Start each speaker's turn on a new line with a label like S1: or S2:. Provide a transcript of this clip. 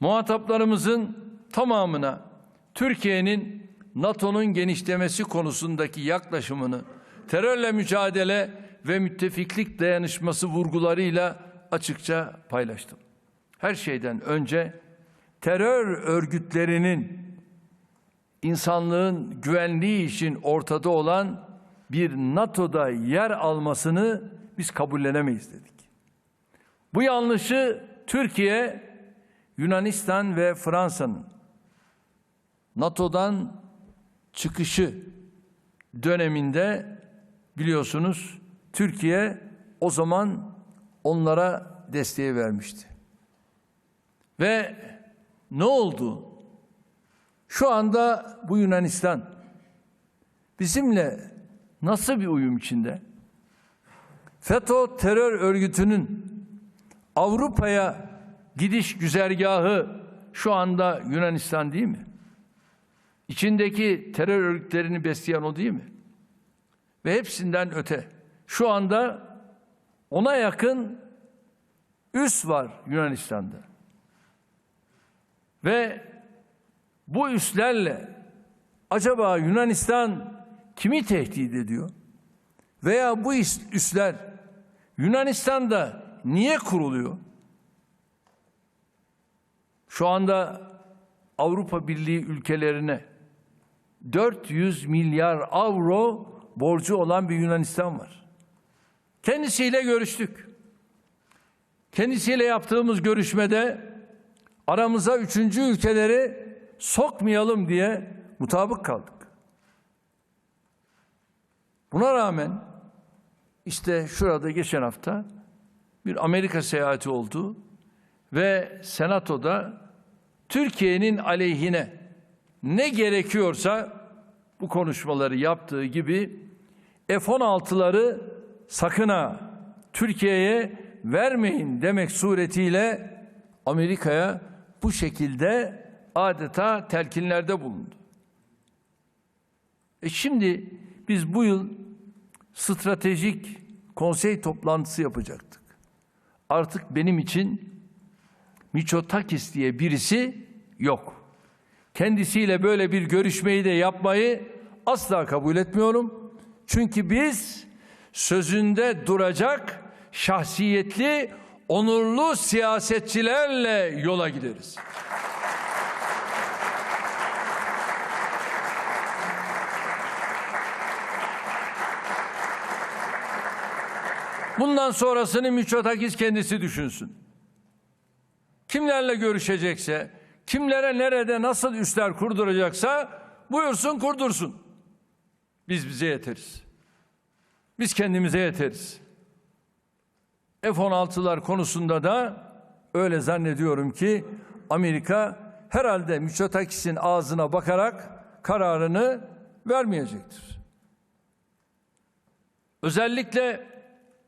S1: muhataplarımızın tamamına Türkiye'nin NATO'nun genişlemesi konusundaki yaklaşımını terörle mücadele ve müttefiklik dayanışması vurgularıyla açıkça paylaştım. Her şeyden önce terör örgütlerinin insanlığın güvenliği için ortada olan bir NATO'da yer almasını biz kabullenemeyiz dedik. Bu yanlışı Türkiye, Yunanistan ve Fransa'nın NATO'dan çıkışı döneminde biliyorsunuz Türkiye o zaman onlara desteği vermişti. Ve ne oldu? Şu anda bu Yunanistan bizimle nasıl bir uyum içinde? FETÖ terör örgütünün Avrupa'ya gidiş güzergahı şu anda Yunanistan değil mi? İçindeki terör örgütlerini besleyen o değil mi? Ve hepsinden öte. Şu anda ona yakın üs var Yunanistan'da. Ve bu üslerle acaba Yunanistan kimi tehdit ediyor? Veya bu üs- üsler Yunanistan'da niye kuruluyor? Şu anda Avrupa Birliği ülkelerine 400 milyar avro borcu olan bir Yunanistan var. Kendisiyle görüştük. Kendisiyle yaptığımız görüşmede aramıza üçüncü ülkeleri sokmayalım diye mutabık kaldık. Buna rağmen işte şurada geçen hafta bir Amerika seyahati oldu ve Senato'da Türkiye'nin aleyhine ne gerekiyorsa bu konuşmaları yaptığı gibi F-16'ları sakın ha Türkiye'ye vermeyin demek suretiyle Amerika'ya bu şekilde adeta telkinlerde bulundu. E şimdi biz bu yıl stratejik konsey toplantısı yapacaktık. Artık benim için Miçotakis diye birisi yok. Kendisiyle böyle bir görüşmeyi de yapmayı asla kabul etmiyorum. Çünkü biz sözünde duracak şahsiyetli, onurlu siyasetçilerle yola gideriz. Bundan sonrasını Miçotakis kendisi düşünsün. Kimlerle görüşecekse, kimlere nerede nasıl üsler kurduracaksa buyursun kurdursun. Biz bize yeteriz. Biz kendimize yeteriz. F-16'lar konusunda da öyle zannediyorum ki Amerika herhalde Miçotakis'in ağzına bakarak kararını vermeyecektir. Özellikle